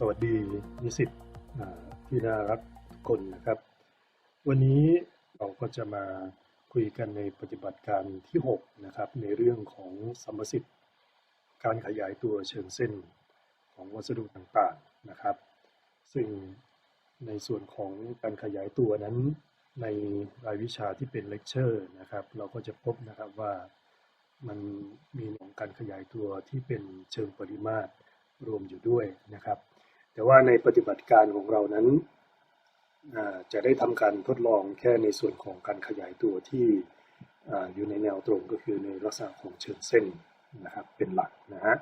สวัสดีนิสิตที่น่ารักทุกคนนะครับ วันนี้เราก็จะมาคุยกันในปฏิบัติการที่ 6 นะครับ ในเรื่องของสัมประสิทธิ์ การขยายตัวเชิงเส้นของวัสดุต่างๆนะครับ ซึ่งในส่วนของการขยายตัวนั้นในรายวิชาที่เป็นเลคเชอร์นะครับ เราก็จะพบนะครับว่ามันมีของการขยายตัวที่เป็นเชิงปริมาตรรวมอยู่ด้วยนะครับ แต่ว่าในปฏิบัติการของเรานั้นจะได้ทำการทดลองแค่ในส่วนของการขยายตัวที่ออยู่ในแนวตรงก็คือในลักษณะของเชิงเส้นนะครับเป็นหลักนะฮะ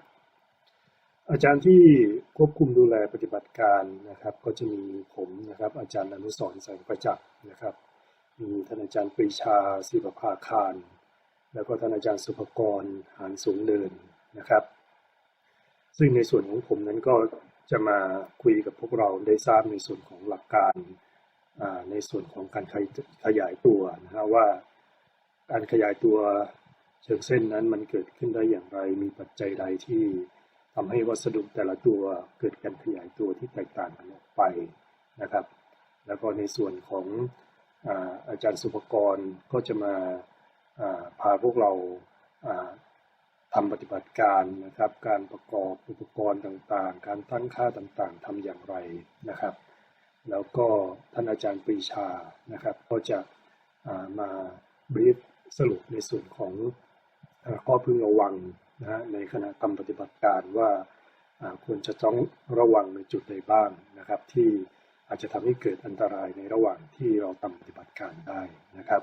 อาจารย์ที่ควบคุมดูแลปฏิบัติการนะครับ ก็จะมีผมนะครับ อาจารย์อนุสรแสงประจักษ์นะครับ มีท่านอาจารย์ปรีชาศิปภาคาร แล้วก็ท่านอาจารย์สุภกรหานสูงเนินนะครับ ซึ่งในส่วนของผมนั้นก็ จะมาคุยกับพวกเราได้ทราบในส่วนของหลักการในส่วนของการขยายตัวนะฮะว่าการขยายตัวเชิงเส้นนั้นมันเกิดขึ้นได้อย่างไร มีปัจจัยใดที่ทำให้วัสดุแต่ละตัวเกิดการขยายตัวที่แตกต่างกันออกไปนะครับ แล้วก็ในส่วนของอาอาจารย์สุภกรก็จะมาาพาพวกเราา ทำปฏิบัติการนะครับ การประกอบอุปกรณ์ต่างๆ การตั้งค่าต่างๆทำอย่างไรนะครับ แล้วก็ท่านอาจารย์ปรีชานะครับก็จะามาบรีฟสรุปในส่วนของข้อพึงระวังนะฮะในขณะทำปฏิบัติการว่าาควรจะต้องระวังในจุดใดบ้างนะครับ ที่อาจจะทำให้เกิดอันตรายในระหว่างที่เราทำปฏิบัติการได้นะครับ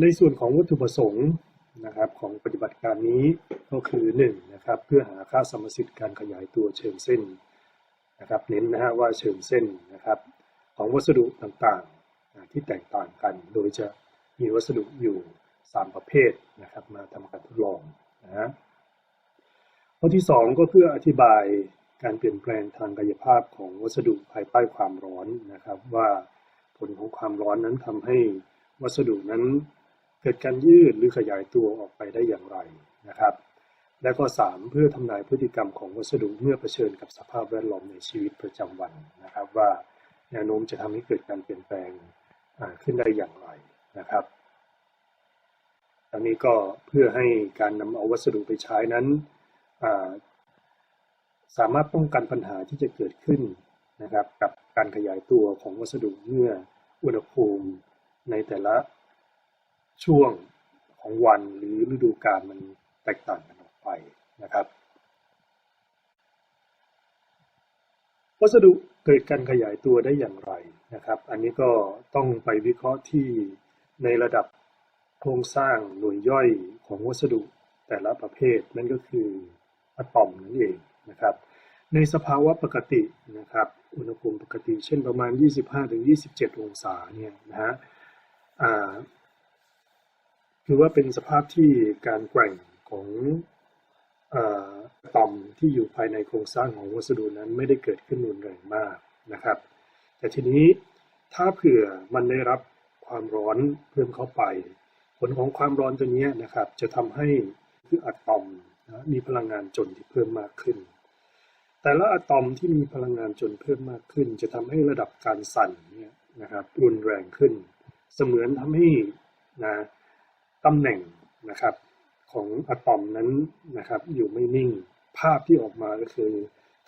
ในส่วนของวัตถุประสงค์ นะครับของปฏิบัติการนี้ก็คือ1นะครับเพื่อหาค่าสมสิทธิ์การขยายตัวเชิงเส้นนะครับเน้นนะฮะว่าเชิงเส้นนะครับของวัสดุต่างๆที่แตกต่างกัน โดยจะมีวัสดุอยู่ 3 ประเภทนะครับมาทำการทดลองนะฮะข้อที่ 2 ก็เพื่ออธิบายการเปลี่ยนแปลงทางกายภาพของวัสดุภายใต้ความร้อนนะครับ ว่าผลของความร้อนนั้นทำให้วัสดุนั้น เกิดการยืดหรือขยายตัวออกไปได้อย่างไรนะครับ และก็ 3 เพื่อทำนายพฤติกรรมของวัสดุเมื่อเผชิญกับสภาพแวดล้อมในชีวิตประจำวันนะครับ ว่าแนวโน้มจะทำให้เกิดการเปลี่ยนแปลงขึ้นได้อย่างไรนะครับอันนี้ก็เพื่อให้การนำเอาวัสดุไปใช้นั้น สามารถป้องกันปัญหาที่จะเกิดขึ้นนะครับ กับการขยายตัวของวัสดุเมื่ออุณหภูมิในแต่ละ ช่วงของวันหรือฤดูกาลมันแตกต่างกันออกไปนะครับ วัสดุเกิดการขยายตัวได้อย่างไรนะครับ อันนี้ก็ต้องไปวิเคราะห์ที่ในระดับโครงสร้างหน่วยย่อยของวัสดุแต่ละประเภทนั่นก็คืออะตอมนั่นเองนะครับ ในสภาวะปกตินะครับ อุณหภูมิปกติ เช่นประมาณ 25-27 องศาเนี่ยนะฮะ คือว่าเป็นสภาพที่การแกว่งของอ่อะตอมที่อยู่ภายในโครงสร้างของวัสดุนั้นไม่ได้เกิดขึ้นรุนแรงมากนะครับ แต่ทีนี้ถ้าเผื่อมันได้รับความร้อนเพิ่มเข้าไป ผลของความร้อนตัวนี้นะครับ จะทำให้คืออะตอมนะมีพลังงานจนที่เพิ่มมากขึ้น แต่ละอะตอมที่มีพลังงานจนเพิ่มมากขึ้น จะทำให้ระดับการสั่นเนี่ยนะครับรุนแรงขึ้น เสมือนทำให้นะ ตำแหน่งนะครับของอะตอมนั้นนะครับอยู่ไม่นิ่งภาพที่ออกมาก็คือ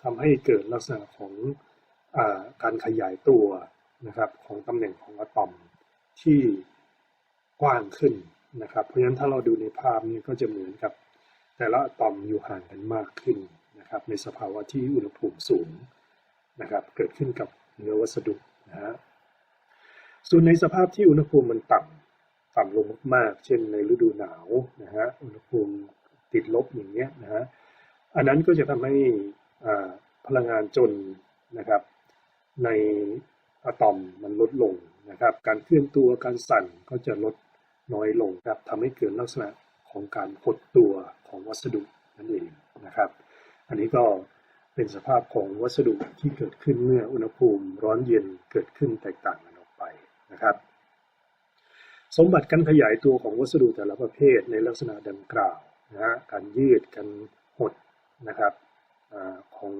ทำให้เกิดลักษณะของอการขยายตัวนะครับของตำแหน่งของอะตอมที่กว้างขึ้นนะครับเพราะฉะนั้นถ้าเราดูในภาพนี้ก็จะเหมือนกับแต่ละอะตอมอยู่ห่างกันมากขึ้นนะครับในสภาวะที่อุณหภูมิสูงนะครับเกิดขึ้นกับเนื้อวัสดุนะฮะส่วนในสภาพที่อุณหภูมิมันต่ำ ต่ำลงมากๆ เช่นในฤดูหนาวนะฮะอุณหภูมิติดลบอย่างเงี้ยนะฮะอันนั้นก็จะทำให้พลังงานจนนะครับ ในอะตอมมันลดลงนะครับ การเคลื่อนตัวการสั่นก็จะลดน้อยลงครับทำให้เกิดลักษณะของการหดตัวของวัสดุนั่นเองนะครับ อันนี้ก็เป็นสภาพของวัสดุที่เกิดขึ้นเมื่ออุณหภูมิร้อนเย็นเกิดขึ้นแตกต่างกันออกไปนะครับ สมบัติการขยายตัวของวัสดุแต่ละประเภทในลักษณะดังกล่าวนะฮะการยืดการหดนะครับอของ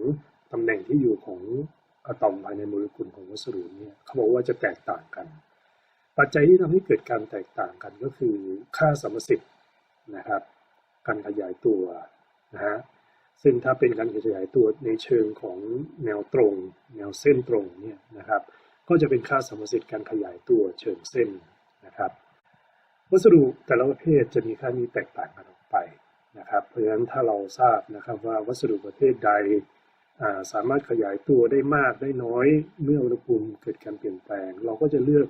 ตำแหน่งที่อยู่ของอะตอมภายในโมเลกุลของวัสดุเนี่ยเขาบอกว่าจะแตกต่างกัน ปัจจัยที่ทำให้เกิดการแตกต่างกันก็คือค่าสมสิทธิ์นะครับ การขยายตัวนะฮะซึ่งถ้าเป็นการขยายตัวในเชิงของแนวตรง แนวเส้นตรงเนี่ยนะครับ ก็จะเป็นค่าสมสิทธิ์การขยายตัวเชิงเส้นนะครับ วัสดุแต่ละประเภทจะมีค่านี้แตกต่างกันออกไปนะครับเพราะฉะนั้นถ้าเราทราบนะครับว่าวัสดุประเภทใดาสามารถขยายตัวได้มากได้น้อย เมื่ออุณหภูมิเกิดการเปลี่ยนแปลง เราก็จะเลือก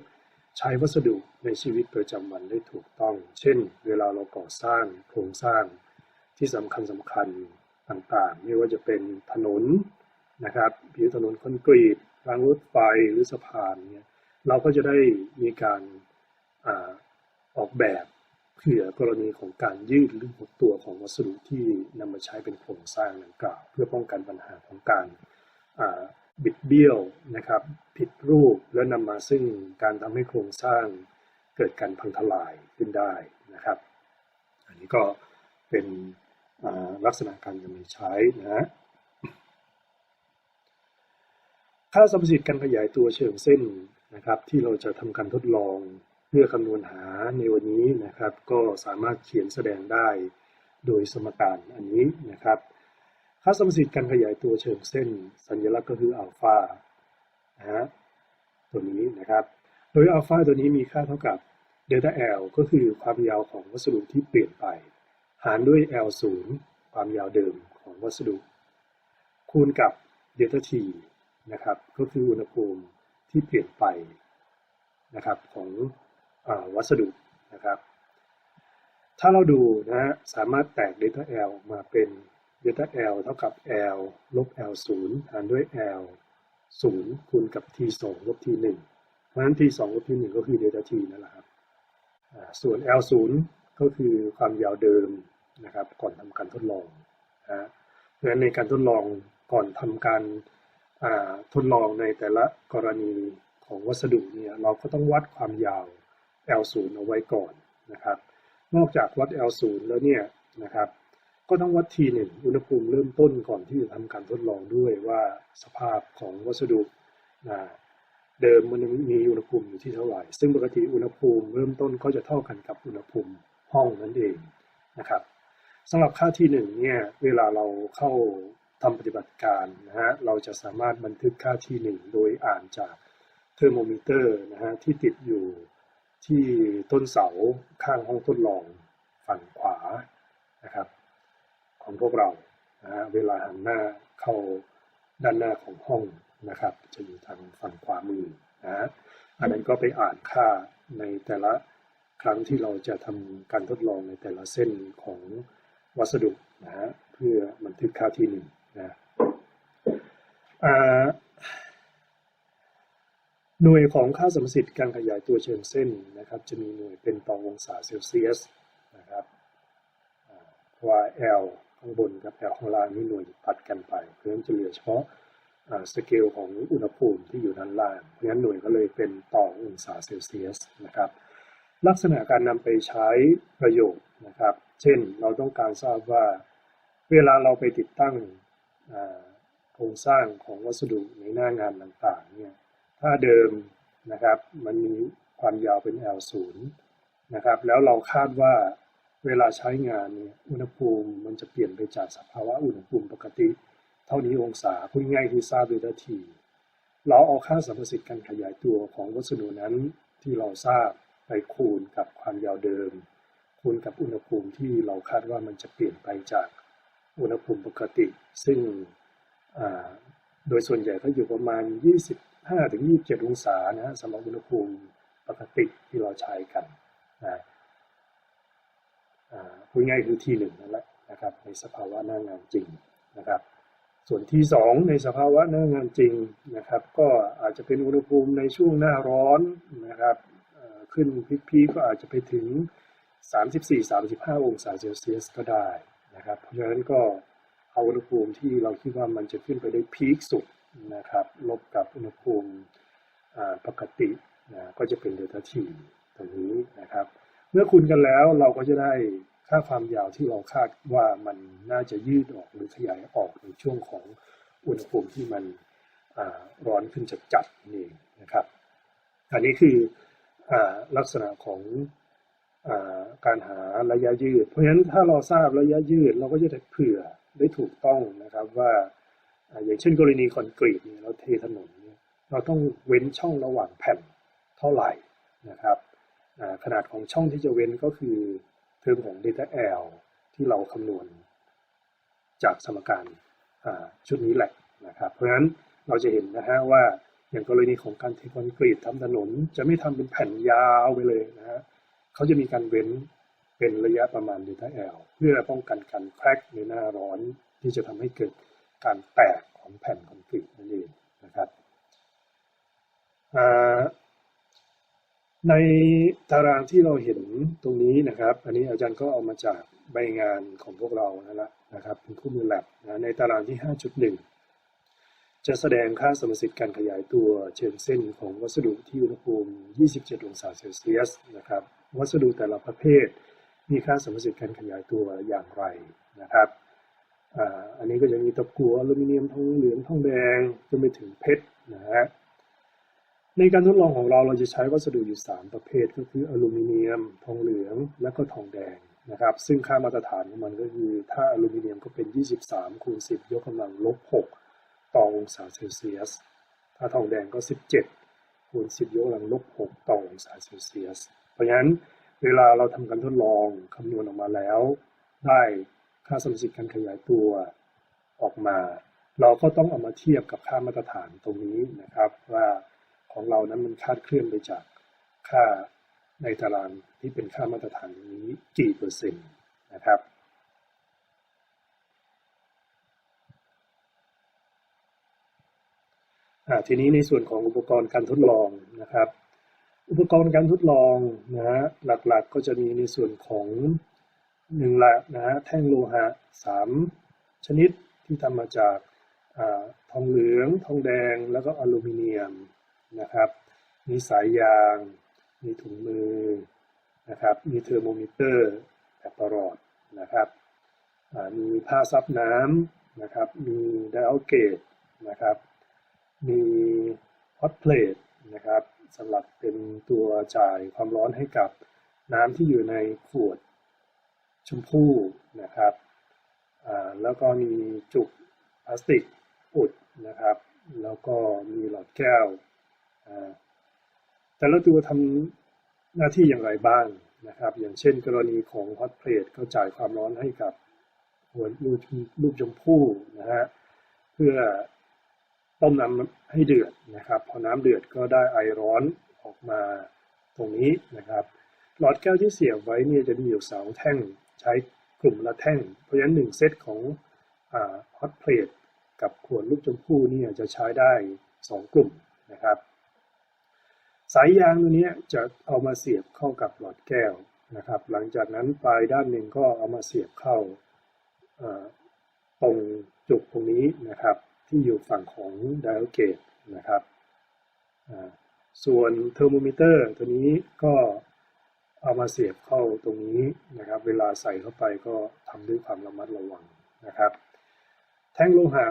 ใช้วัสดุในชีวิตประจำวันได้ถูกต้อง เช่น เวลาเราก่อสร้างโครงสร้างที่สำคัญสำคัญต่างๆ ไม่ว่าจะเป็นถนนนะครับผิวถนนคอนกรีตรางรถไฟหรือสะพานเนี่ยเราก็จะได้มีการ ออกแบบเผื่อกรณีของการยืดหรือหดตัวของวัสดุที่นำมาใช้เป็นโครงสร้างดังกล่าว เพื่อป้องกันปัญหาของการบิดเบี้ยวนะครับ ผิดรูปและนำมาซึ่งการทำให้โครงสร้างเกิดการพังทลายขึ้นได้นะครับ อันนี้ก็เป็นลักษณะการนำมาใช้นะฮะค่าสมประสิทธิ์การขยายตัวเชิงเส้นนะครับ ที่เราจะทำการทดลอง พื่อคำนวณหาในวันนี้นะครับ ก็สามารถเขียนแสดงได้โดยสมการอันนี้นะครับ ค่าสมสิทธิ์การขยายตัวเชิงเส้น สัญลักษณ์ก็คืออัลฟานะฮะตัวนี้นะครับ โดยอัลฟาตัวนี้มีค่าเท่ากับเดลต้า L ก็คือความยาวของวัสดุที่เปลี่ยนไป หารด้วย L 0 ความยาวเดิมของวัสดุ คูณกับเดลต้า T นะครับ ก็คืออุณหภูมิที่เปลี่ยนไปนะครับของ วัสดุนะครับ ถ้าเราดูนะฮะสามารถแตก delta L ออกมาเป็น delta L เท่ากับ L ลบ L 0หารด้วย L 0คูณกับ T 2ลบ T 1เพราะฉะนั้น T 2ลบ T 1ก็คือ delta T นั่นแหละครับอ่าส่วน L 0ก็คือความยาวเดิมนะครับก่อนทำการทดลองนะฮะเพราะฉะนั้นในการทดลองก่อนทำการทดลองในแต่ละกรณีของวัสดุเนี่ยเราก็ต้องวัดความยาว L0 เอาไว้ก่อนนะครับ นอกจากวัด L0 แล้วเนี่ยนะครับ ก็ต้องวัด T1 อุณหภูมิเริ่มต้นก่อนที่จะทำการทดลองด้วยว่าสภาพของวัสดุนะเดิมมันมีอุณหภูมิอยู่ที่เท่าไหร่ ซึ่งปกติอุณหภูมิเริ่มต้นก็จะเท่ากันกับอุณหภูมิห้องนั่นเองนะครับสำหรับค่า T1 เนี่ยเวลาเราเข้าทำปฏิบัติการนะฮะเราจะสามารถบันทึกค่า T1 โดยอ่านจากเทอร์โมมิเตอร์นะฮะที่ติดอยู่ ที่ต้นเสาข้างห้องทดลองฝั่งขวานะครับ ของพวกเรานะเวลาหันหน้าเข้าด้านหน้าของห้องนะครับ จะอยู่ทางฝั่งขวามือนะอันนั้นก็ไปอ่านค่าในแต่ละครั้งที่เราจะทำการทดลองในแต่ละเส้นของวัสดุนะฮะเพื่อบันทึกค่าที่หนึ่งนะ หน่วยของค่าสมสิทธิ์การขยายตัวเชิงเส้นนะครับ จะมีหน่วยเป็นต่อองศาเซลเซียสนะครับว่า L ข้างบนกับ L ข้างล่างนี่หน่วยตัดกันไปเพราะฉะนั้นจะเหลือเฉพาะสเกลของอุณหภูมิที่อยู่ด้านล่าง เพราะฉะนั้นหน่วยก็เลยเป็นต่อองศาเซลเซียสนะครับ ลักษณะการนำไปใช้ประโยชน์นะครับ เช่นเราต้องการทราบว่า เวลาเราไปติดตั้งโครงสร้างของวัสดุในหน้างานต่างๆเนี่ย ถ้าเดิมนะครับ มันมีความยาวเป็น L0 นะครับ แล้วเราคาดว่าเวลาใช้งานเนี่ยอุณหภูมิมันจะเปลี่ยนไปจากสภาวะอุณหภูมิปกติ เท่านี้องศาพูดง่ายที่ทราบด้วยทันที เราเอาค่าสัมประสิทธิ์การขยายตัวของวัสดุนั้นที่เราทราบไปคูณกับความยาวเดิม คูณกับอุณหภูมิที่เราคาดว่ามันจะเปลี่ยนไปจากอุณหภูมิปกติ ซึ่งโดยส่วนใหญ่ก็อยู่ประมาณ 25ถึง27 องศานะฮะสำหรับอุณหภูมิปกติที่เราใช้กันนะพูดง่ายคือที่หนึ่งนั่นแหละนะครับในสภาวะหน้างานจริงนะครับ ส่วนที่สองในสภาวะหน้างานจริงนะครับ ก็อาจจะเป็นอุณหภูมิในช่วงหน้าร้อนนะครับขึ้นพีคๆก็อาจจะไปถึง 34-35 องศาเซลเซียสก็ได้นะครับเพราะฉะนั้นก็เอาอุณหภูมิที่เราคิดว่ามันจะขึ้นไปได้พีคสุด นะครับลบกับอุณหภูมิปกตินะก็จะเป็นเดลต้าทีตรงนี้นะครับ เมื่อคูณกันแล้วเราก็จะได้ค่าความยาวที่เราคาดว่ามันน่าจะยืดออกหรือขยายออกในช่วงของอุณหภูมิที่มันร้อนขึ้นจัดๆนั่นเองนะครับ อันนี้คืออลักษณะของอการหาระยะยืด เพราะฉะนั้นถ้าเราทราบระยะยืดเราก็จะได้เผื่อได้ถูกต้องนะครับว่า อย่างเช่นกรณีคอนกรีตเนี่ยเราเทถนนเนี่ยเราต้องเว้นช่องระหว่างแผ่นเท่าไหร่นะครับขนาดของช่องที่จะเว้นก็คือเทอมของ delta L ที่เราคำนวณจากสมการชุดนี้แหละนะครับ เพราะฉะนั้นเราจะเห็นนะฮะว่าอย่างกรณีของการเทคอนกรีตทำถนน จะไม่ทำเป็นแผ่นยาวไปเลยนะฮะเขาจะมีการเว้นเป็นระยะประมาณ delta L เพื่อป้องกันการแครกในหน้าร้อนที่จะทำให้เกิด การแตกของแผ่นคอนกรีตนั่นเองนะครับในตารางที่เราเห็นตรงนี้นะครับ อันนี้อาจารย์ก็เอามาจากใบงานของพวกเรานั่นแหละนะครับเป็นคู่มือแลบนะในตารางที่ 5.1 จะแสดงค่าสมมติการขยายตัวเชิงเส้นของวัสดุที่อุณหภูมิ 27 องศาเซลเซียสนะครับ วัสดุแต่ละประเภทมีค่าสมมติการขยายตัวอย่างไรนะครับ อันนี้ก็จะมีตะกั่วอลูมิเนียมทองเหลืองทองแดงจนไปถึงเพชรนะฮะในการทดลองของเราเราจะใช้วัสดุอยู่ 3 ประเภทก็คืออลูมิเนียม ทองเหลืองและก็ทองแดงนะครับ ซึ่งค่ามาตรฐานของมันก็คือถ้าอลูมิเนียมก็เป็น 23คูณ10 ยกกำลังลบ6ต่อองศาเซลเซียส ถ้าทองแดงก็ 17คูณ10 ยกกำลังลบ6ต่อองศาเซลเซียส เพราะฉะนั้นเวลาเราทำการทดลองคำนวณออกมาแล้ว ได้ ค่าสมมติการขยายตัวออกมา เราก็ต้องเอามาเทียบกับค่ามาตรฐานตรงนี้นะครับ ว่าของเรานั้นมันคาดเคลื่อนไปจากค่าในตารางที่เป็นค่ามาตรฐานนี้กี่เปอร์เซ็นต์นะครับทีนี้ในส่วนของอุปกรณ์การทดลองนะครับ อุปกรณ์การทดลองนะฮะหลักๆก็จะมีในส่วนของ หนึ่งละนะฮะแท่งโลหะสามชนิดที่ทำมาจากอทองเหลือง ทองแดงแล้วก็อลูมิเนียมนะครับ มีสายยาง มีถุงมือนะครับมีเทอร์โมมิเตอร์แบบประหลอดนะครับมีผ้าซับน้ำนะครับ มีไดอัลเกตนะครับ มีฮอตเพลทนะครับสำหรับเป็นตัวจ่ายความร้อนให้กับน้ำที่อยู่ในขวด ชมพู่นะครับแล้วก็มีจุกพลาสติกอุดนะครับ แล้วก็มีหลอดแก้ว แต่ละตัวทำหน้าที่อย่างไรบ้างนะครับ อย่างเช่นกรณีของฮอตเพลทก็จ่ายความร้อนให้กับหัวลูกลูกชมพู่นะฮะเพื่อต้มน้ำให้เดือดนะครับ พอน้ำเดือดก็ได้ไอร้อนออกมาตรงนี้นะครับ หลอดแก้วที่เสียบไว้เนี่ยจะมีอยู่สองแท่ง ใช้กลุ่มละแท่ง เพราะฉะนั้นหนึ่งเซตของฮอตเพลทกับขวดลูกชมพู่เนี่ยจะใช้ได้สองกลุ่มนะครับ สายยางตัวนี้จะเอามาเสียบเข้ากับหลอดแก้วนะครับ หลังจากนั้นปลายด้านหนึ่งก็เอามาเสียบเข้าตรงจุกตรงนี้นะครับ ที่อยู่ฝั่งของไดอัลเกตนะครับส่วนเทอร์โมมิเตอร์ตัวนี้ก็ เอามาเสียบเข้าตรงนี้นะครับ เวลาใส่เข้าไปก็ทำด้วยความระมัดระวังนะครับ แท่งโลหะ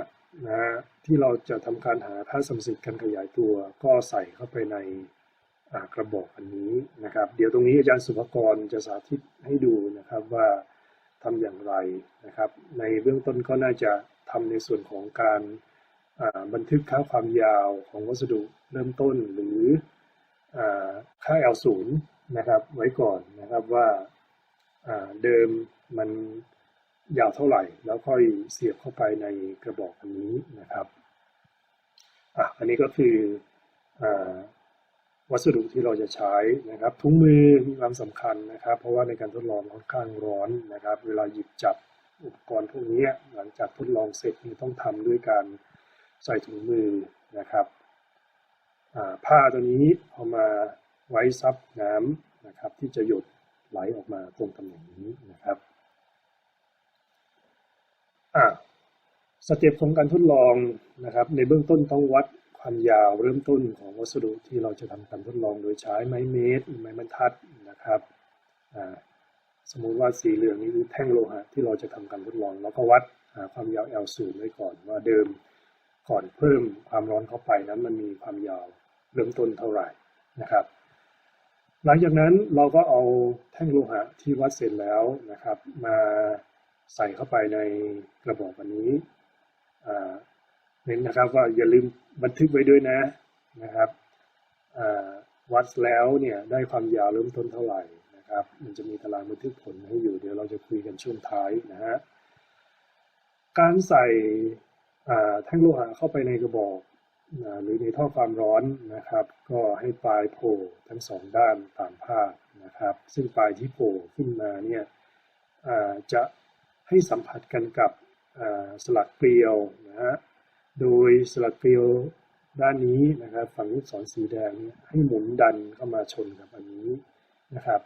นะฮะที่เราจะทำการหาค่าสมสิทธิ์การขยายตัว ก็ใส่เข้าไปในกระบอกอันนี้นะครับ เดี๋ยวตรงนี้อาจารย์สุภกรจะสาธิตให้ดูนะครับว่าทำอย่างไรนะครับ ในเบื้องต้นก็น่าจะทำในส่วนของการบันทึกค่าความยาวของวัสดุเริ่มต้นหรืออาค่า L0 นะครับ ไว้ก่อนนะครับว่าเดิมมันยาวเท่าไหร่ แล้วค่อยเสียบเข้าไปในกระบอกอันนี้นะครับอะอันนี้ก็คืออวัสดุที่เราจะใช้นะครับถุงมือมีความสำคัญนะครับ เพราะว่าในการทดลองค่อนข้างร้อนนะครับ เวลาหยิบจับอุปกรณ์พวกนี้หลังจากทดลองเสร็จนี่ต้องทำด้วยการใส่ถุงมือนะครับผ้าตัวนี้เอามา ไว้ซับน้ำนะครับที่จะหยดไหลออกมาตรงตำแหน่งนี้นะครับอ่าสเต็ปของการทดลองนะครับ ในเบื้องต้นต้องวัดความยาวเริ่มต้นของวัสดุที่เราจะทำการทดลองโดยใช้ไม้เมตรไม้บรรทัดนะครับสมมุติว่าสีเหลืองนี้คือแท่งโลหะที่เราจะทำการทดลอง แล้วก็วัดหาความยาว L 0ไว้ก่อนว่าเดิมก่อนเพิ่มความร้อนเข้าไปนั้นมันมีความยาวเริ่มต้นเท่าไหร่นะครับ หลังจากนั้นเราก็เอาแท่งโลหะที่วัดเสร็จแล้วนะครับ มาใส่เข้าไปในกระบอกอันนี้เน้นนะครับว่าอย่าลืมบันทึกไว้ด้วยนะนะครับวัดแล้วเนี่ยได้ความยาวเริ่มต้นเท่าไหร่นะครับ มันจะมีตารางบันทึกผลให้อยู่เดี๋ยวเราจะคุยกันช่วงท้ายนะฮะการใส่แท่งโลหะเข้าไปในกระบอกหรือในท่อความร้อนนะครับ ก็ให้ปลายโผล่ทั้งสองด้านตามภาพนะครับ ซึ่งปลายที่โผล่ขึ้นมาเนี่ยจะให้สัมผัสกันกับสลักเกลียวนะฮะ โดยสลักเกลียวด้านนี้นะครับฝั่งลูกศรสีแดงให้หมุนดันเข้ามาชนกับอันนี้นะครับ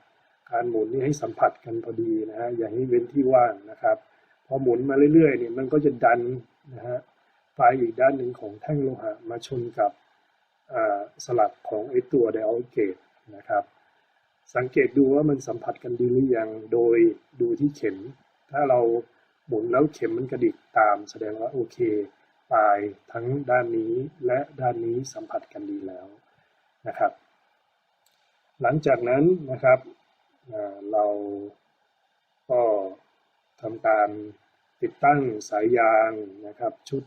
การหมุนนี่ให้สัมผัสกันพอดีนะฮะอย่าให้เว้นที่ว่างนะครับ พอหมุนมาเรื่อยๆเนี่ยมันก็จะดันนะฮะปลายอีกด้านหนึ่งของแท่งโลหะมาชนกับ สลักของไอตัวไดอัลเกตนะครับ สังเกตดูว่ามันสัมผัสกันดีหรือยังโดยดูที่เข็ม ถ้าเราหมุนแล้วเข็มมันกระดิกตาม แสดงว่าโอเคปลายทั้งด้านนี้และด้านนี้สัมผัสกันดีแล้วนะครับ หลังจากนั้นนะครับเราก็ทำการติดตั้งสายยางนะครับ ชุด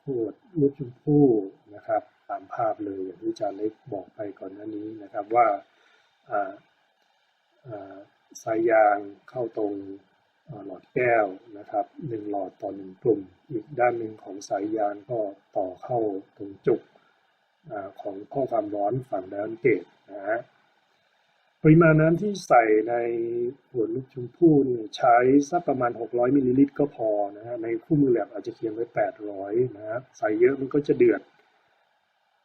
ขวดลูกชมพู่นะครับ ตามภาพเลยอย่างที่อาจารย์เล็กบอกไปก่อนหน้านี้นะครับว่าสายยางเข้าตรงหลอดแก้วนะครับหนึ่งหลอดต่อหนึ่งกลุ่ม อีกด้านหนึ่งของสายยางก็ต่อเข้าตรงจุกของท่อความร้อนฝั่งด้านเกตนะฮะปริมาณน้ำที่ใส่ในหัวลูกชมพู่นี่ใช้สักประมาณ 600มิลลิลิตรก็พอนะฮะในคู่มือแลบอาจจะเขียนไว้ 800นะฮะใส่เยอะมันก็จะเดือด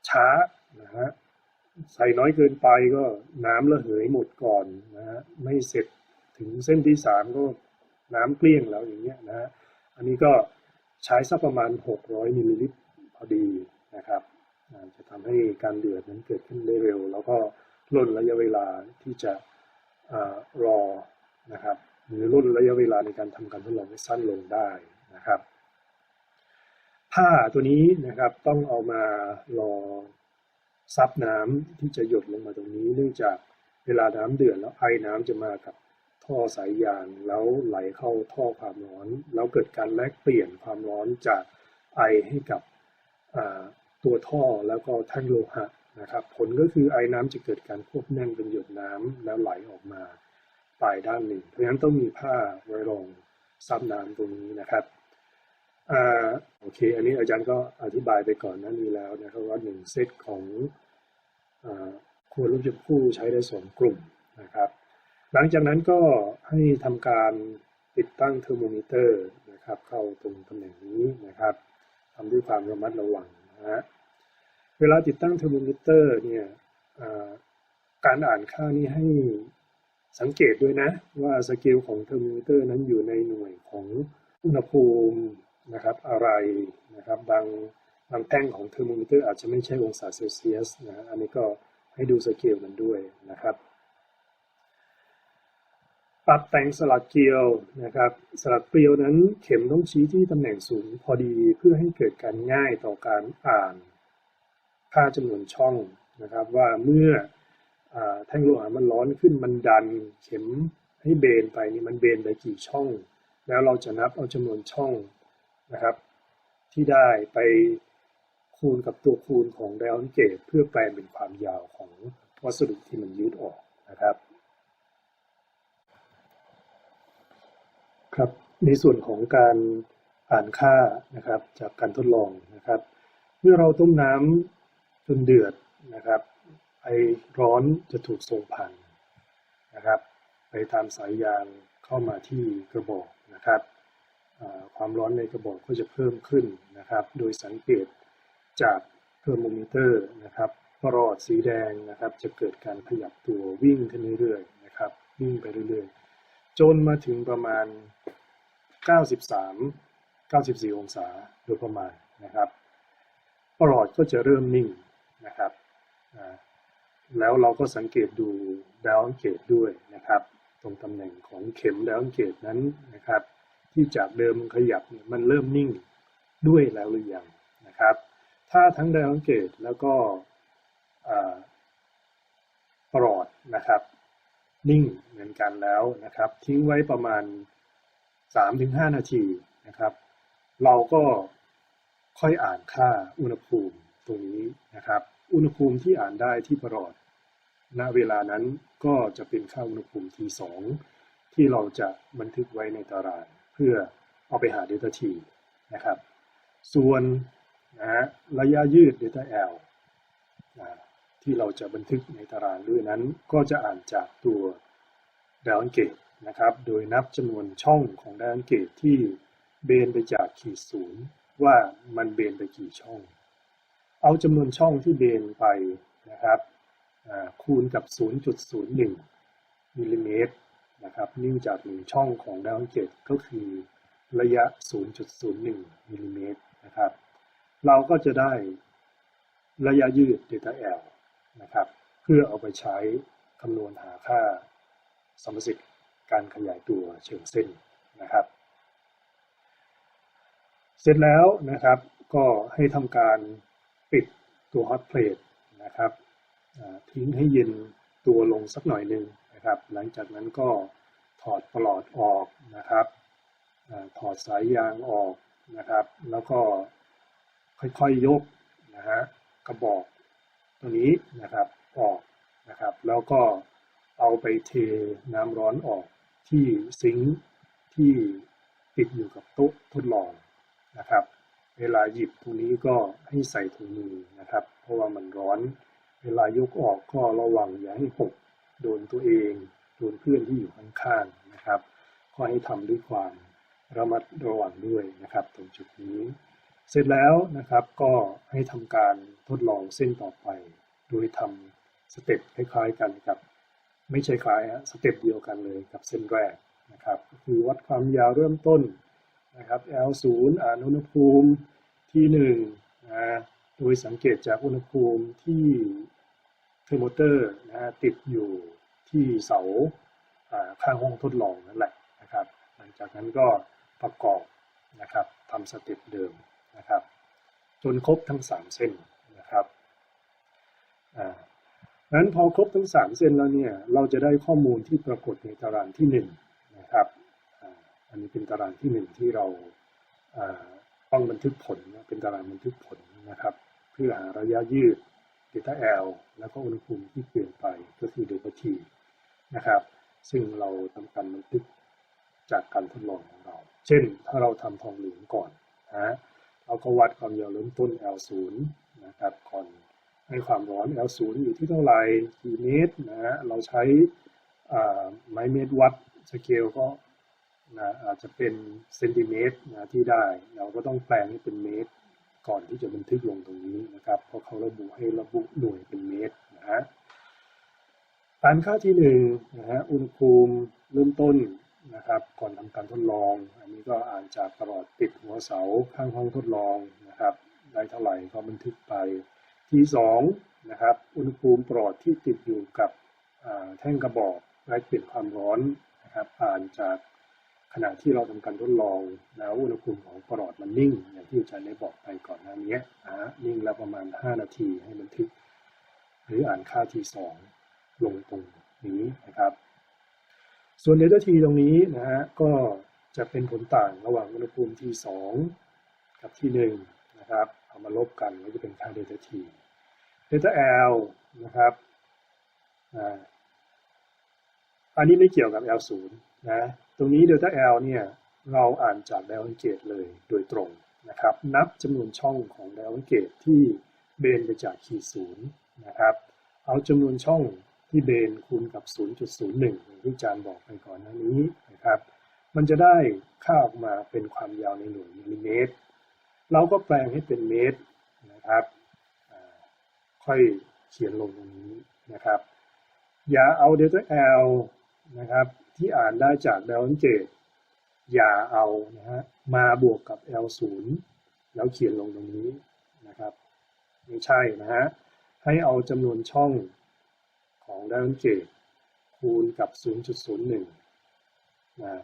ช้านะฮะใส่น้อยเกินไปก็น้ำระเหยหมดก่อนนะฮะไม่เสร็จถึงเส้นที่สามก็น้ำเกลี้ยงแล้วอย่างเงี้ยนะฮะอันนี้ก็ใช้สักประมาณ 600มิลลิลิตรพอดีนะครับจะทำให้การเดือดนั้นเกิดขึ้นได้เร็ว แล้วก็ลดระยะเวลาที่จะอรอนะครับหรือลดระยะเวลาในการทำการทดลองให้สั้นลงได้นะครับ ผ้าตัวนี้นะครับต้องเอามารอซับน้ำที่จะหยดลงมาตรงนี้ เนื่องจากเวลาน้ำเดือดแล้วไอ้น้ำจะมากับท่อสายยางแล้วไหลเข้าท่อความร้อน แล้วเกิดการแลกเปลี่ยนความร้อนจากไอให้กับตัวท่อแล้วก็แท่งโลหะนะครับผลก็คือไอน้ำจะเกิดการควบแน่นเป็นหยดน้ำแล้วไหลออกมาปลายด้านหนึ่ง เพราะฉะนั้นต้องมีผ้าไว้รองซับน้ำตรงนี้นะครับ โอเค อันนี้อาจารย์ก็อธิบายไปก่อนนั้นนี้แล้วนะครับว่าหนึ่งเซตของอควรรูปจุดคู่ใช้ได้สองกลุ่มนะครับ หลังจากนั้นก็ให้ทำการติดตั้งเทอร์โมมิเตอร์นะครับ เข้าตรงตำแหน่งนี้นะครับทำด้วยความระมัดระวังนะฮะเวลาติดตั้งเทอร์โมมิเตอร์เนี่ยการอ่านค่านี้ให้สังเกตด้วยนะ ว่าสเกลของเทอร์โมมิเตอร์นั้นอยู่ในหน่วยของอุณหภูมิ นะครับอะไรนะครับบางบางแท่งของเทอร์โมมิเตอร์อาจจะไม่ใช่องศาเซลเซียสนะอันนี้ก็ให้ดูสเกลมันด้วยนะครับปรับแต่งสลักเกลียวนะครับสลักเกลียวนั้นเข็มต้องชี้ที่ตำแหน่งศูนย์พอดีเพื่อให้เกิดการง่ายต่อการอ่าน ค่าจำนวนช่องนะครับว่าเมื่อแท่งโลหะมันร้อนขึ้นมันดัน เข็มให้เบนไปนี่มันเบนไปกี่ช่อง แล้วเราจะนับเอาจำนวนช่อง นะครับ ที่ได้ไปคูณกับตัวคูณของไดออนเกตเพื่อแปลงเป็นความยาวของวัสดุที่มันยืดออกนะครับ ครับในส่วนของการอ่านค่านะครับจากการทดลองนะครับ เมื่อเราต้มน้ำจนเดือดนะครับ ไอร้อนจะถูกส่งผ่านนะครับ ไปตามสายยางเข้ามาที่กระบอกนะครับ ความร้อนในกระบอกก็จะเพิ่มขึ้นนะครับ โดยสังเกตจากเทอร์โมมิเตอร์นะครับหลอดสีแดงนะครับ จะเกิดการขยับตัววิ่งขึ้นเรื่อยๆนะครับ วิ่งไปเรื่อยๆ จนมาถึงประมาณ 93 94 องศาโดยประมาณนะครับปลอดก็จะเริ่มนิ่งนะครับ แล้วเราก็สังเกตดูดาวน์เกตด้วยนะครับ ตรงตำแหน่งของเข็มดาวน์เกตนั้นนะครับ ที่จากเดิมมันขยับเนี่ยมันเริ่มนิ่งด้วยแล้วหรือยังนะครับ ถ้าทั้งไดอังเกตแล้วก็ปลอดนะครับ นิ่งเหมือนกันแล้วนะครับ ทิ้งไว้ประมาณ 3-5 นาทีนะครับ เราก็ค่อยอ่านค่าอุณหภูมิตรงนี้นะครับ อุณหภูมิที่อ่านได้ที่ปลอดณเวลานั้นก็จะเป็นค่าอุณหภูมิ T2 ที่เราจะบันทึกไว้ในตาราง เพื่อเอาไปหา Delta T นะครับ ส่วนนะระยะยืด Delta L นะที่เราจะบันทึกในตารางด้วยนั้น ก็จะอ่านจากตัวดาวอังเกตนะครับ โดยนับจำนวนช่องของดาวอังเกตที่เบนไปจากขีดศูนย์ว่ามันเบนไปกี่ช่อง เอาจำนวนช่องที่เบนไปนะครับคูณกับ 0.01มิลลิเมตร นะครับเนื่องจากหนึ่งช่องของดาวอังเกตก็คือระยะ 0.01มิลลิเมตรนะครับ เราก็จะได้ระยะยืด delta L นะครับ เพื่อเอาไปใช้คำนวณหาค่าสมสิทธิ์การขยายตัวเชิงเส้นนะครับ เสร็จแล้วนะครับก็ให้ทำการปิดตัว hot plate นะครับทิ้งให้เย็นตัวลงสักหน่อยหนึ่ง นะครับ หลังจากนั้นก็ถอดปลอดออกนะครับถอดสายยางออกนะครับ แล้วก็ค่อยๆยกนะฮะกระบอกตัวนี้นะครับออกนะครับ แล้วก็เอาไปเทน้ำร้อนออกที่ซิงค์ที่ติดอยู่กับโต๊ะทดลองนะครับ เวลาหยิบตรงนี้ก็ให้ใส่ถุงมือนะครับ เพราะว่ามันร้อน เวลายกออกก็ระวังอย่าให้หก โดนตัวเอง โดนเพื่อนที่อยู่ข้างๆนะครับ ก็ให้ทำด้วยความระมัดระวังด้วยนะครับตรงจุดนี้ เสร็จแล้วนะครับก็ให้ทำการทดลองเส้นต่อไป โดยทำสเต็ปคล้ายๆกันกับ ไม่ใช่คล้ายสเต็ปเดียวกันเลยกับเส้นแรกนะครับก็คือวัดความยาวเริ่มต้นนะครับ L0 อ่านอุณหภูมิที่1นะโดยสังเกตจากอุณหภูมิที่ เทอร์โมเตอร์นะฮะติดอยู่ที่เสาข้างห้องทดลองนั่นแหละนะครับหลังจากนั้นก็ประกอบนะครับทำสเต็ปเดิมนะครับ จนครบทั้ง 3 เส้นนะครับอ่านั้นพอครบทั้ง 3 เส้นแล้วเนี่ยเราจะได้ข้อมูลที่ปรากฏในตารางที่ 1 นะครับอันนี้เป็นตารางที่ 1 ที่เราต้องบันทึกผลเป็นตารางบันทึกผลนะครับ เพื่อหาระยะยืด delta L แล้วก็อุณหภูมิที่เปลี่ยนไปก็คือ delta T นะครับ ซึ่งเราทำการบันทึกจากการทดลองของเรา เช่น ถ้าเราทำทองเหลืองก่อนนะเราก็วัดความยาวเริ่มต้น L0 นะครับก่อนให้ความร้อน L0 อยู่ที่เท่าไหร่กี่เมตรนะฮะเราใช้ไม้เมตรวัดสเกลก็นะอาจจะเป็นเซนติเมตรนะที่ได้ เราก็ต้องแปลงให้เป็นเมตร ก่อนที่จะบันทึกลงตรงนี้นะครับ เพราะเขาระบุให้ระบุหน่วยเป็นเมตรนะฮะการค่าที่หนึ่งนะฮะอุณหภูมิเริ่มต้นนะครับ ก่อนทำการทดลอง อันนี้ก็อ่านจากตลอดติดหัวเสาข้างห้องทดลองนะครับได้เท่าไหร่ก็บันทึกไป ที่สองนะครับอุณหภูมิปลอดที่ติดอยู่กับแท่งกระบอกไร้เปลี่ยนความร้อนนะครับ อ่านจาก ขณะที่เราทำการทดลองแล้วอุณหภูมิของปลอดมันนิ่ง อย่างที่อาจารย์ได้บอกไปก่อนหน้านี้นะนิ่งแล้วประมาณ 5 นาทีให้บันทึก หรืออ่านค่าที่ 2 ลงตรงนี้นะครับ ส่วนเดลต้าทีตรงนี้นะฮะก็จะเป็นผลต่างระหว่างอุณหภูมิที่ 2 กับที่1นะครับเอามาลบกันก็จะเป็นค่าเดลต้าทีเดลต้าแอลนะครับอันนี้ไม่เกี่ยวกับ L0 นะ รงนี้ delta L เนี่ยเราอ่านจาก d i a l o n gate เลยโดยตรงนะครับ นับจำนวนช่องของ d i a l o n gate ที่เบนไปจากขีดศูนย์นะครับเอาจำนวนช่องที่เบนคูณกับ 0.01อย่างที่อาจารย์บอกไปก่อนหน้านี้นะครับ มันจะได้ค่าออกมาเป็นความยาวในหน่วยมิลลิเมตร เราก็แปลงให้เป็นเมตรนะครับค่อยเขียนลงตรงนี้นะครับ อย่าเอา delta L นะครับ ที่อ่านได้จากดาวน์เกตอย่าเอานะฮะมาบวกกับ L0 แล้วเขียนลงตรงนี้นะครับไม่ใช่นะฮะให้เอาจำนวนช่องของดาวน์เกตคูณกับ 0.01นะ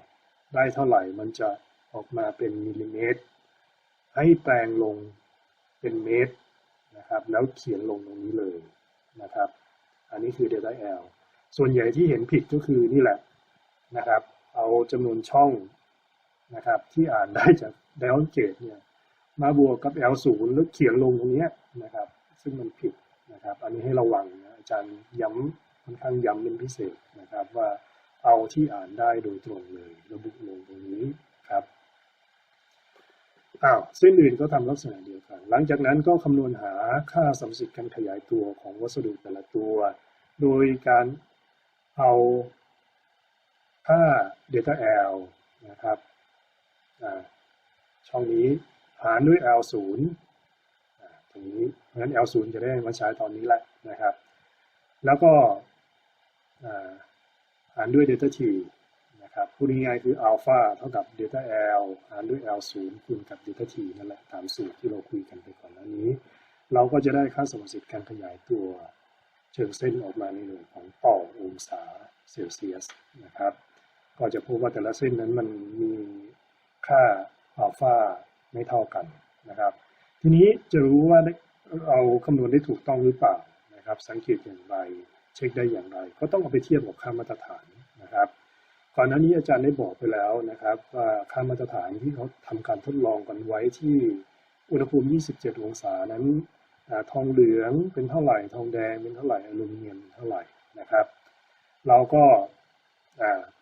ได้เท่าไหร่มันจะออกมาเป็นมิลลิเมตร ให้แปลงลงเป็นเมตรนะครับแล้วเขียนลงตรงนี้เลยนะครับ อันนี้คือ Delta L ส่วนใหญ่ที่เห็นผิดก็คือนี่แหละ นะครับ เอาจำนวนช่องนะครับที่อ่านได้จาก Delta Gauge เนี่ยมาบวกกับ L 0 แล้วเขียนลงตรงนี้นะครับ ซึ่งมันผิดนะครับ อันนี้ให้ระวังนะอาจารย์ย้ำค่อนข้างย้ำเป็นพิเศษนะครับว่าเอาที่อ่านได้โดยตรงเลย ระบุลงตรงนี้ครับอ้าวเส้นอื่นก็ทำลักษณะเดียวกัน หลังจากนั้นก็คำนวณหาค่าสัมสิทธิ์การขยายตัวของวัสดุแต่ละตัว โดยการเอา ค่า delta L นะครับช่องนี้หารด้วย L 0ตรงนี้เพราะฉะนั้น L 0จะได้มาใช้ตอนนี้แหละนะครับ แล้วก็หารด้วย delta t นะครับพูดง่ายๆคืออัลฟาเท่ากับ delta L หารด้วย L 0คูณกับ delta t นั่นแหละตามสูตรที่เราคุยกันไปก่อนหน้านี้ เราก็จะได้ค่าสมสิทธิ์การขยายตัวเชิงเส้นออกมาในหน่วยของต่อองศาเซลเซียสนะครับ ก็จะพบว่าแต่ละเส้นนั้นมันมีค่าอัลฟาไม่เท่ากันนะครับ ทีนี้จะรู้ว่าเราคำนวณได้ถูกต้องหรือเปล่านะครับ สังเกตอย่างไร เช็คได้อย่างไร ก็ต้องเอาไปเทียบกับค่ามาตรฐานนะครับก่อนหน้านี้อาจารย์ได้บอกไปแล้วนะครับว่าค่ามาตรฐานที่เขาทำการทดลองกันไว้ที่อุณหภูมิ 27 องศานั้นอทองเหลืองเป็นเท่าไหร่ ทองแดงเป็นเท่าไหร่อลูมิเนียมเป็นเท่าไหร่นะครับ เราก็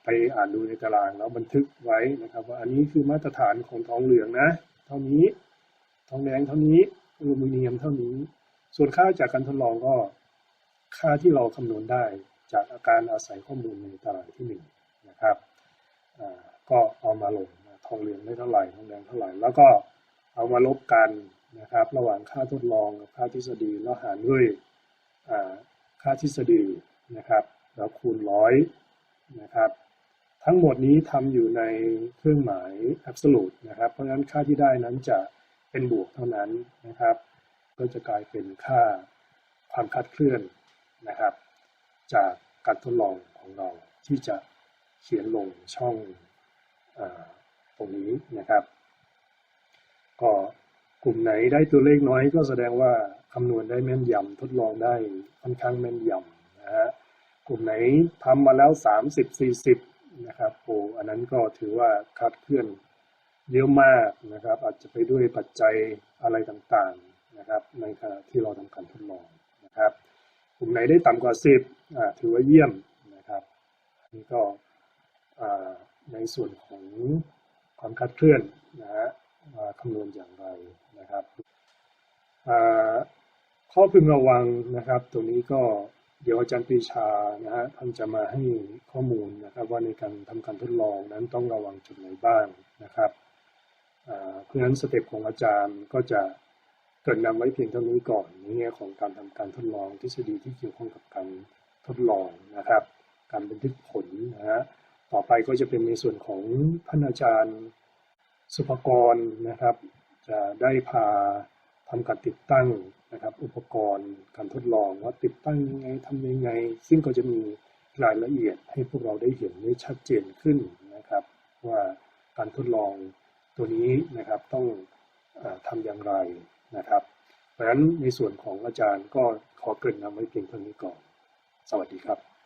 ไปอ่านดูในตารางแล้วบันทึกไว้นะครับ ว่าอันนี้คือมาตรฐานของทองเหลืองนะ เท่านี้ ทองแดงเท่านี้อลูมิเนียมเท่านี้ ส่วนค่าจากการทดลองก็ค่าที่เราคำนวณได้จากอาการอาศัยข้อมูลในตารางที่หนึ่งนะครับก็เอามาลงทองเหลืองได้เท่าไหร่ทองแดงเท่าไหร่ แล้วก็เอามาลบกันนะครับ ระหว่างค่าทดลองกับค่าทฤษฎีแล้วหารด้วยค่าทฤษฎีนะครับ แล้วคูณร้อย นะครับ ทั้งหมดนี้ทำอยู่ในเครื่องหมาย absolute นะครับ เพราะฉะนั้นค่าที่ได้นั้นจะเป็นบวกเท่านั้นนะครับ ก็จะกลายเป็นค่าความคลาดเคลื่อนนะครับ จากการทดลองของเราที่จะเขียนลงช่องอตรงนี้นะครับ ก็กลุ่มไหนได้ตัวเลขน้อยก็แสดงว่าคำนวณได้แม่นยำทดลองได้ค่อนข้างแม่นยำนะฮะ กลุ่มไหนทำมาแล้ว 30 40 นะครับโอ้อันนั้นก็ถือว่าคลาดเคลื่อนเยอะมากนะครับ อาจจะไปด้วยปัจจัยอะไรต่างๆนะครับ ในขณะที่เราทำการทดลองนะครับ กลุ่มไหนได้ต่ำกว่า 10อ่าถือว่าเยี่ยมนะครับอันนี้ก็อ่าในส่วนของความคลาดเคลื่อนนะฮะมาคำนวณอย่างไรนะครับอ่าข้อพึงระวังนะครับ ตรงนี้ก็ เดี๋ยวอาจารย์ปรีชานะฮะท่านจะมาให้ข้อมูลนะครับว่าในการทำการทดลองนั้นต้องระวังจุดไหนบ้างนะครับเพราะฉะนั้นสเต็ปของอาจารย์ก็จะเกิดนำไว้เพียงเท่านี้ก่อนในแง่ของการทำการทดลองทฤษฎีที่เกี่ยวข้องกับการทดลองนะครับ การบันทึกผลนะฮะต่อไปก็จะเป็นในส่วนของท่านอาจารย์สุภกรนะครับ จะได้พาทำการติดตั้ง นะครับ อุปกรณ์การทดลองว่าติดตั้งยังไงทำยังไง ซึ่งก็จะมีรายละเอียดให้พวกเราได้เห็นได้ชัดเจนขึ้นนะครับ ว่าการทดลองตัวนี้นะครับต้องอทำอย่างไรนะครับ เพราะฉะนั้นในส่วนของอาจารย์ก็ขอเกริ่นนำไว้เพียงเท่านี้ก่อน สวัสดีครับ